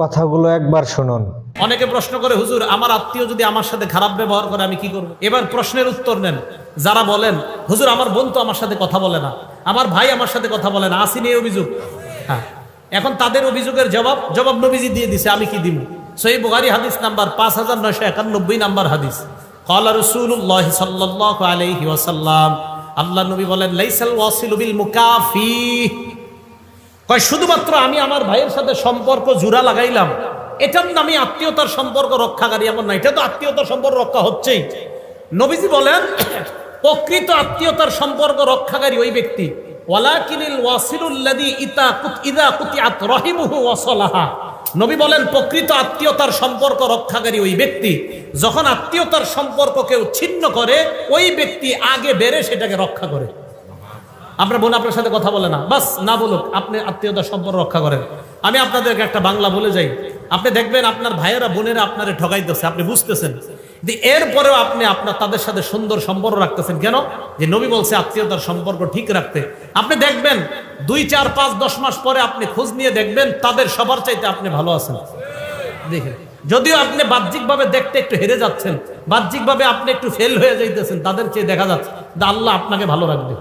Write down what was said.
কথাগুলো একবার শুনুন। অনেকে প্রশ্ন করে, হুজুর, আমার আত্মীয় যদি আমার সাথে খারাপ ব্যবহার করে, আমি কি করব? এবার প্রশ্নের উত্তর নেন। যারা বলেন, হুজুর, আমার বোন তো আমার সাথে কথা বলে না, আমার ভাই আমার সাথে কথা বলে না, আসিনি এই অভিযোগ। হ্যাঁ। এখন তাদের অভিযোগের জবাব জবাব নবীজি দিয়ে দিছে, আমি কি দিব সই বুগারি হাদিস নাম্বার পাঁচ হাজার নয়শো একানব্বই নাম্বার হাদিস। কলা রসুল্লাহ সাল্লাহ আলাইহি ওয়াসাল্লাম। আল্লাহ নবী বলেন, লাইসাল ওয়াসিলু মুকাফি কয়, শুধুমাত্র আমি আমার ভাইয়ের সাথে সম্পর্ক জোড়া লাগাইলাম। এটার নামে আত্মীয়তার সম্পর্ক রক্ষাকারী এমন না। এটা তো আত্মীয়তার সম্পর্ক রক্ষা হচ্ছেই। নবীজি বলেন, প্রকৃত আত্মীয়তার সম্পর্ক রক্ষাকারী ওই ব্যক্তি। ওয়ালাকিনিল ওয়াসিলুল্লাদি ইতা ইদা কুতিয়াত রহিমুহু ওয়াসলাহা নবী বলেন, প্রকৃত আত্মীয়তার সম্পর্ক রক্ষাকারী ওই ব্যক্তি। যখন আত্মীয়তার সম্পর্ক কেউ ছিন্ন করে, ওই ব্যক্তি আগে বেড়ে সেটাকে রক্ষা করে। আপনার বোন আপনার সাথে কথা বলে না। বাস, না বলুক, আপনি আত্মীয়তার সম্পর্ক রক্ষা করেন। আমি আপনাদেরকে একটা বাংলা বলে যাই। আপনি দেখবেন আপনার ভাইয়েরা, বোনেরা আপনারে ঠকাইতেছে আপনি বুঝতেছেন। এরপরেও আপনি আপনার তাদের সাথে সুন্দর সম্পর্ক রাখতেছেন। কেন? যে নবী বলছে আত্মীয়তার সম্পর্ক ঠিক রাখতে। আপনি দেখবেন দুই, চার, পাঁচ, দশ মাস পরে আপনি খোঁজ নিয়ে দেখবেন তাদের সবার চাইতে আপনি ভালো আছেন। দেখেন, যদিও আপনি বাহ্যিকভাবে দেখতে একটু হেরে যাচ্ছেন, বাহ্যিকভাবে আপনি একটু ফেল হয়ে যাইতেছেন, তাদের চেয়ে দেখা যাচ্ছে আল্লাহ আপনাকে ভালো রাখবে।